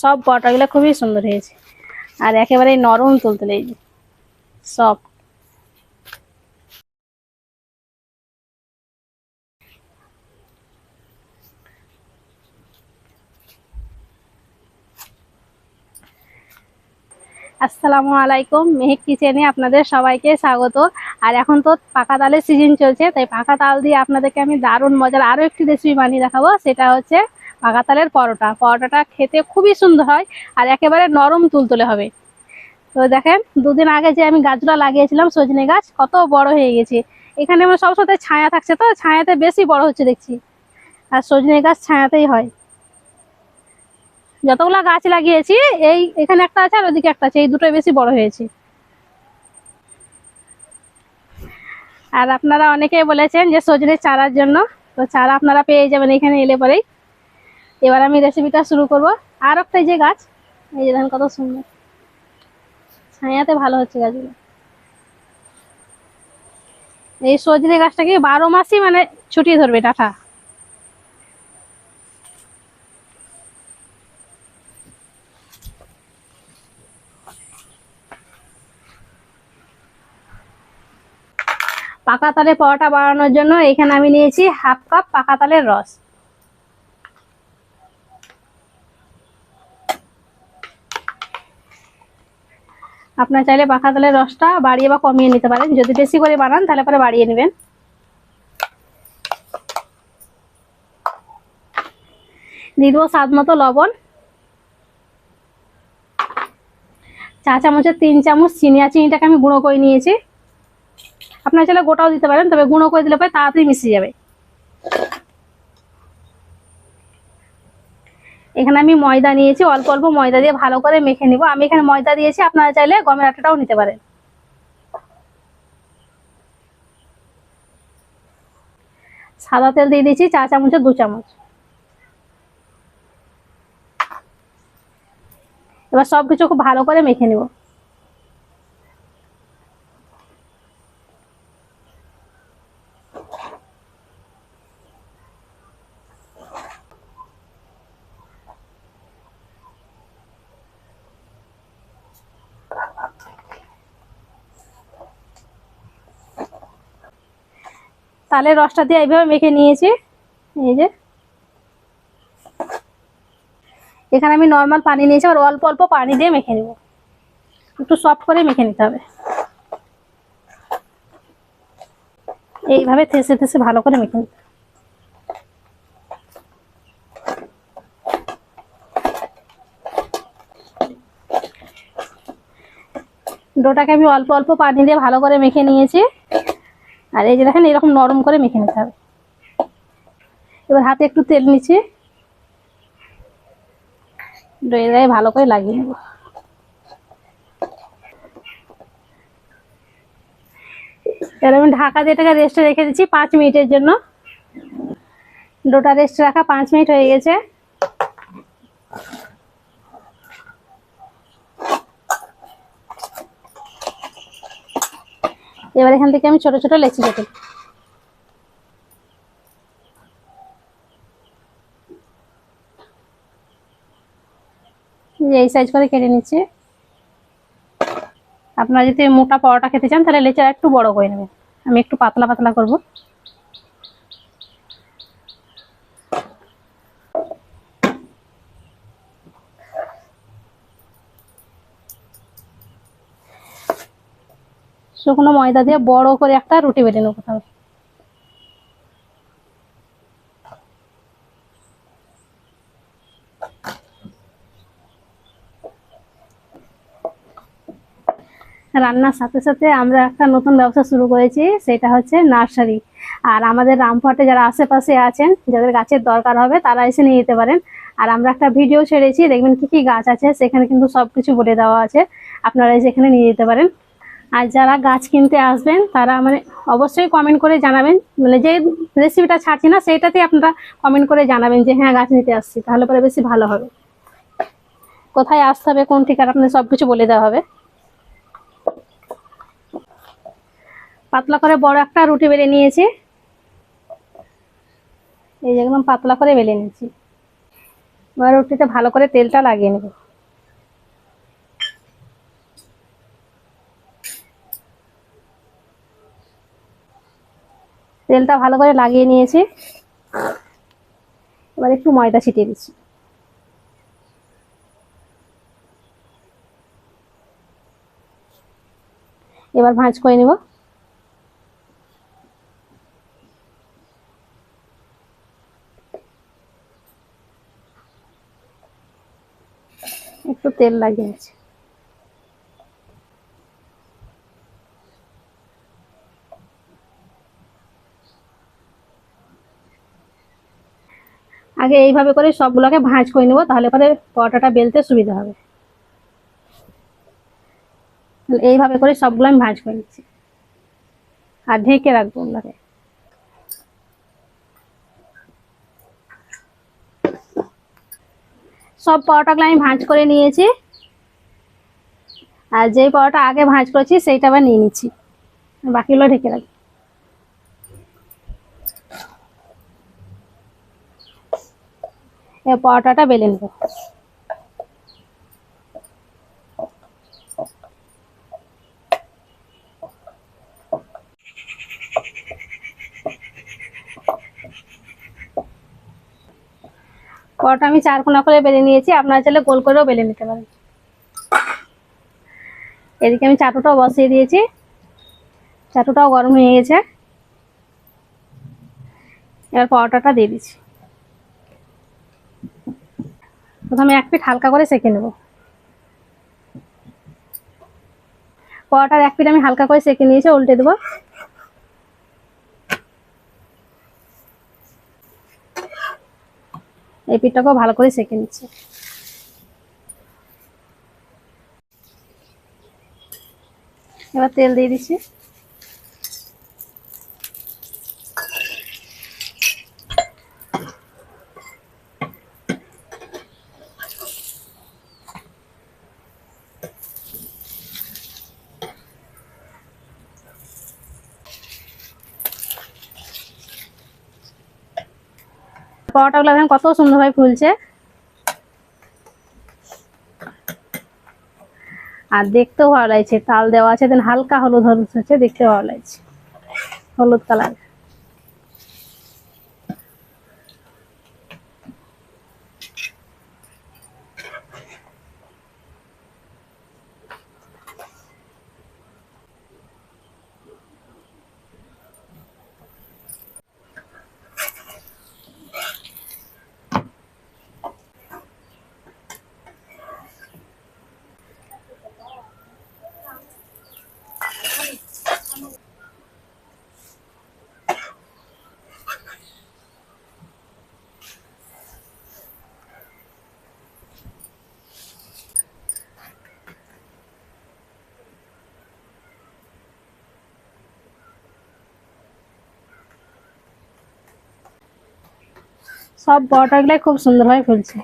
সব পরোটাগুলো খুবই সুন্দর হয়েছে। আর একেবারে নরম তুলতে যে সফট আসসালামু আলাইকুম। মেহেক কিচেনে আপনাদের সবাইকে স্বাগত। আর এখন তো পাকা তালের সিজন চলছে, তাই পাকা তাল দিয়ে আপনাদেরকে আমি দারুণ মজার আরও একটি রেসিপি বানিয়ে দেখাবো। সেটা হচ্ছে পাকা তালের পরোটা। পরোটাটা খেতে খুবই সুন্দর হয় আর একেবারে নরম তুলতুলে হবে। তো দেখেন, দুদিন আগে যে আমি গাছগুলো লাগিয়েছিলাম সজনে গাছ, কত বড় হয়ে গেছে। এখানে আমার সব সাথে ছায়া থাকছে তো, ছায়াতে বেশি বড় হচ্ছে দেখছি। আর সজনে গাছ ছায়াতেই হয়। যতগুলা গাছ লাগিয়েছি, এই এখানে একটা আছে আর ওদিকে একটা আছে, এই দুটোই বেশি বড় হয়েছে। আর আপনারা অনেকেই বলেছেন যে সজনে চারার জন্য, তো চারা আপনারা পেয়ে যাবেন এখানে এলে পরেই। এবার আমি রেসিপিটা শুরু করব। আর একটা যে গাছ, এই যে দেখেন কত সুন্দর। ছায়াতে ভালো হচ্ছে গাছগুলো। এই সজনে গাছটাকে বারো মাসই মানে ছুটিয়ে ধরবে ডাটা পাকা তালের পরোটা বানানোর জন্য এখানে আমি নিয়েছি হাফ কাপ পাকা তালের রস। আপনার চাইলে পাখা তালের রসটা বাড়িয়ে বা কমিয়ে নিতে পারেন। যদি বেশি করে বানান, তাহলে পরে বাড়িয়ে নেবেন। দিয়ে দেবো স্বাদ মতো লবণ। চা চামচের তিন চামচ চিনি আর চিনিটাকে আমি গুঁড়ো করে নিয়েছি। আপনার চাইলে গোটাও দিতে পারেন, তবে গুঁড়ো করে দিলে পরে তাড়াতাড়ি মিশে যাবে। এখানে আমি ময়দা নিয়েছি, অল্প অল্প ময়দা দিয়ে ভালো করে মেখে নিব। আমি এখানে ময়দা দিয়েছি, আপনারা চাইলে গমের আটাটাও নিতে পারেন। সাদা তেল দিয়ে দিয়েছি, চা চামচের দু চামচ। এবার সব কিছু খুব ভালো করে মেখে নিব। তালের রসটা দিয়ে এইভাবে মেখে নিয়েছি। এই যে। এখানে আমি নর্মাল পানি নিয়েছি, আর অল্প অল্প পানি দিয়ে মেখে নেব। একটু সফট করে মেখে নিতে হবে। এইভাবে থেসে থেসে ভালো করে মেখে নিতে ডোটাকে আমি অল্প অল্প পানি দিয়ে ভালো করে মেখে নিয়েছি। আর এই যে দেখেন, এরকম নরম করে মেখে নিতে হবে। এবার হাতে একটু তেল ডয়ে গায়ে ভালো করে লাগিয়ে নেব। এবার আমি ঢাকা দিয়ে এটাকে রেস্টে রেখে দিচ্ছি পাঁচ মিনিটের জন্য। ডোটা রেস্ট রাখা পাঁচ মিনিট হয়ে গেছে। এবার এখান থেকে আমি ছোট ছোট লেচি কেটে এই সাইজ করে কেটে নিচ্ছি। আপনারা যদি মোটা পরোটা খেতে চান, তাহলে লেচা একটু বড় করে নেবেন। আমি একটু পাতলা পাতলা করব। শুকনো ময়দা দিয়ে বড় করে একটা রুটি বেটে নেব তাহলে রান্নার সাথে সাথে আমরা একটা নতুন ব্যবসা শুরু করেছি, সেটা হচ্ছে নার্সারি। আর আমাদের রামপুরহাটে যারা আশেপাশে আছেন, যাদের গাছের দরকার হবে, তারা এসে নিয়ে যেতে পারেন। আর আমরা একটা ভিডিও ছেড়েছি, দেখবেন কি কি গাছ আছে, সেখানে কিন্তু সব কিছু বলে দেওয়া আছে। আপনারা এসে এখানে নিয়ে যেতে পারেন। আর যারা গাছ কিনতে আসবেন, তারা মানে অবশ্যই কমেন্ট করে জানাবেন। মানে যে রেসিপিটা ছাড়ছি না, সেইটাতেই আপনারা কমেন্ট করে জানাবেন যে হ্যাঁ গাছ নিতে আসছি, তাহলে পরে বেশি ভালো হবে। কোথায় আসতে হবে, কোন ঠিকানা, আপনাদের সব কিছু বলে দেওয়া হবে। পাতলা করে বড় একটা রুটি বেলে নিয়েছি। এই যে একদম পাতলা করে বেলে নিয়েছি। এবার রুটিতে ভালো করে তেলটা লাগিয়ে নেব। তেলটা ভালো করে লাগিয়ে নিয়েছি। এবার একটু ময়দা ছিটিয়ে দিচ্ছি। এবার ভাঁজ করে নেব। একটু তেল লাগিয়ে আছে আগে এইভাবে করে সবগুলোকে ভাঁজ করে নেব, তাহলে পরে পরোটাটা বেলতে সুবিধা হবে। এইভাবে করে সবগুলো আমি ভাঁজ করে নিচ্ছি। আর ঢেকে রাখব ওগুলোকে। সব পরোটাগুলো আমি ভাঁজ করে নিয়েছি। আর যেই পরোটা আগে ভাঁজ করেছি, সেইটা আবার নিয়ে নিচ্ছি। বাকিগুলো ঢেকে রাখব। পরোটাটা বেলে নেব। পরোটা আমি চার কোনা করে বেলে নিয়েছি, আপনারা চাইলে গোল করেও বেলে নিতে পারেন। এদিকে আমি চাটুটাও বসিয়ে দিয়েছি। চাটুটাও গরম হয়ে গেছে। এবার পরোটাটা দিয়ে দিচ্ছি। প্রথমে এক পিঠ হালকা করে সেঁকে নেব। পরোটার এক পিঠ আমি হালকা করে সেঁকে নিয়েছি, উল্টে দেবো। এই পিঠটাকেও ভালো করে সেঁকে নিচ্ছি। এবার তেল দিয়ে দিচ্ছি। পরোটাগুলো দেখেন কত সুন্দরভাবে ফুলছে। আর দেখতেও ভালো লাগছে, তাল দেওয়া আছে, দেন হালকা হলুদ হলুদ হচ্ছে দেখতে ভালো লাগছে। হলুদ কালার। সব পরোটাগুলাই খুব সুন্দরভাবে ফুলছে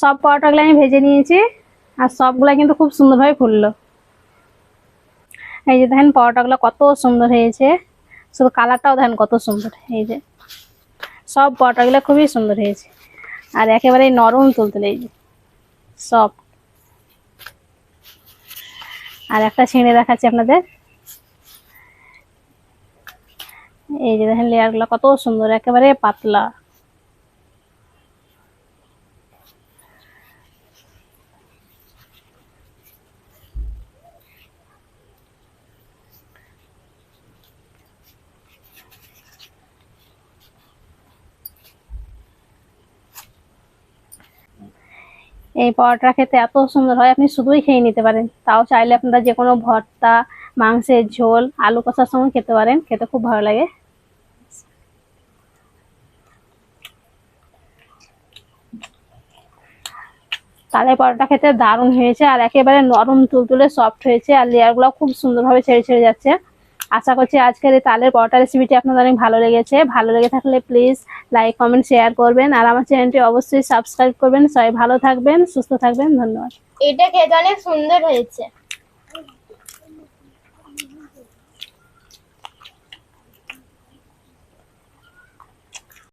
সব পরোটাগুলো আমি ভেজে নিয়েছি, আর সবগুলা কিন্তু খুব সুন্দরভাবে ফুললো। এই যে দেখেন পরোটাগুলো কত সুন্দর হয়েছে, শুধু কালারটাও দেখেন কত সুন্দর, এই যে। সব পরোটাগুলো খুবই সুন্দর হয়েছে, আর একেবারে নরম তুলতুলে এই যে সব আর একটা ছিঁড়ে দেখাচ্ছি আপনাদের। এই যে দেখেন লেয়ারগুলো কত সুন্দর, একেবারে পাতলা। এই পরোটা খেতে এত সুন্দর হয়, আপনি শুধুই খেয়ে নিতে পারেন। তাও চাইলে আপনারা যে কোনো ভর্তা, মাংসের ঝোল, আলু কষার সঙ্গে খেতে পারেন, খেতে খুব ভালো লাগে। তালের পরোটা খেতে দারুণ হয়েছে, আর একেবারে নরম, তুলতুলে সফট হয়েছে, আর লেয়ারগুলো খুব সুন্দরভাবে ছেড়ে ছেড়ে যাচ্ছে। আশা করছি আজকের এই তালের পরোটা রেসিপিটি আপনাদের অনেক ভালো লেগেছে। ভালো লেগে থাকলে প্লিজ লাইক কমেন্ট শেয়ার করবেন। আর আমার চ্যানেলটি অবশ্যই সাবস্ক্রাইব করবেন। সবাই ভালো থাকবেন, সুস্থ থাকবেন। ধন্যবাদ। এটা খেতে অনেক সুন্দর হয়েছে।